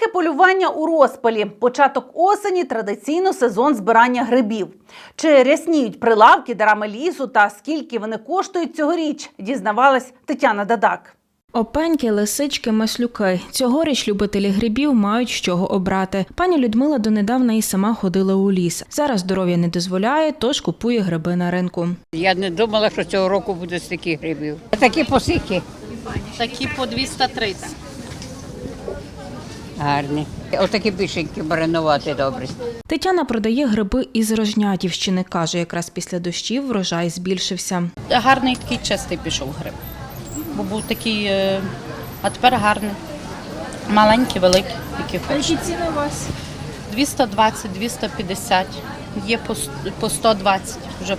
Тихе полювання у розпалі. Початок осені традиційно сезон збирання грибів. Чи рясніють прилавки дарами лісу та скільки вони коштують цьогоріч, дізнавалась Тетяна Дадак. Опеньки, лисички, маслюки. Цьогоріч любителі грибів мають з чого обрати. Пані Людмила донедавна і сама ходила у ліс. Зараз здоров'я не дозволяє, тож купує гриби на ринку. Я не думала, що цього року буде стільки грибів. Такі посики Такі по 230. Гарні. Отакі більшенькі маринувати добре. Тетяна продає гриби із Рожнятівщини. каже, якраз після дощів врожай збільшився. Гарний такий чистий пішов гриб. Бо був такий, е, а тепер гарний. Маленький, великий, який хочеш. Які ціни у вас? 220, 250. Є по 120. Вже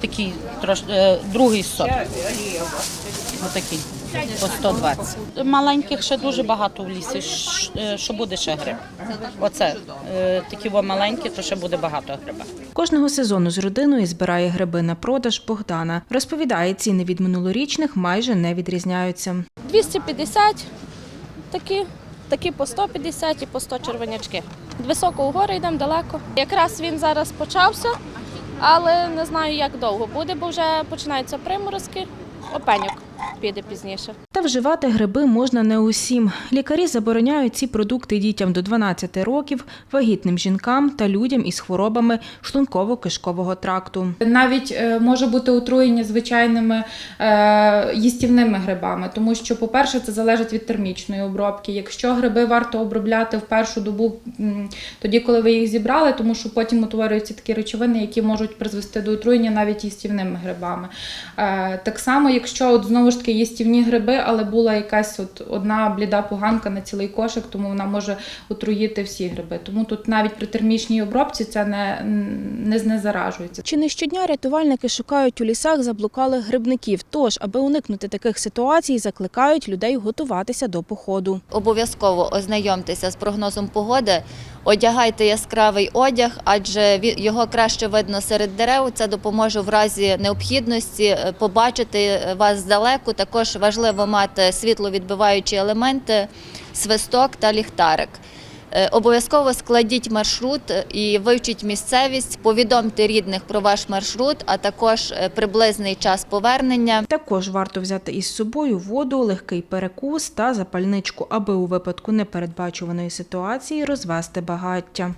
такий трош, е, другий сорт. Отакий. По 120. Маленьких ще дуже багато в лісі. Е, Що буде ще гриб? Оце е, такі во маленькі, то ще буде багато гриба. Кожного сезону з родиною збирає гриби на продаж Богдана. Розповідає, ціни від минулорічних майже не відрізняються. 250, такі, такі по 150 і по 100 червонячки. Високо угору йдемо далеко. Якраз він зараз почався, але не знаю, як довго буде, бо вже починаються приморозки. Опеньок піде пізніше. Та вживати гриби можна не усім. Лікарі забороняють ці продукти дітям до 12 років, вагітним жінкам та людям із хворобами шлунково-кишкового тракту. Навіть е, може бути отруєння звичайними е, їстівними грибами, тому що, по-перше, це залежить від термічної обробки. Якщо гриби варто обробляти в першу добу, м, тоді, коли ви їх зібрали, тому що потім утворюються такі речовини, які можуть призвести до отруєння навіть їстівними грибами. Е, так само, якщо от знову ж таки їстівні гриби, але була якась от одна бліда поганка на цілий кошик, тому вона може отруїти всі гриби. Тому тут навіть при термічній обробці це не, не знезаражується. Чи не щодня рятувальники шукають у лісах заблукалих грибників? Тож, аби уникнути таких ситуацій, закликають людей готуватися до походу. Обов'язково ознайомтеся з прогнозом погоди, одягайте яскравий одяг, адже його краще видно серед дерев. Це допоможе в разі необхідності е, побачити е, вас здалеку. Також важливо мати світловідбиваючі елементи, свисток та ліхтарик. Е, Обов'язково складіть маршрут і вивчіть місцевість, повідомте рідних про ваш маршрут, а також е, приблизний час повернення. Також варто взяти із собою воду, легкий перекус та запальничку, аби у випадку непередбачуваної ситуації розвести багаття.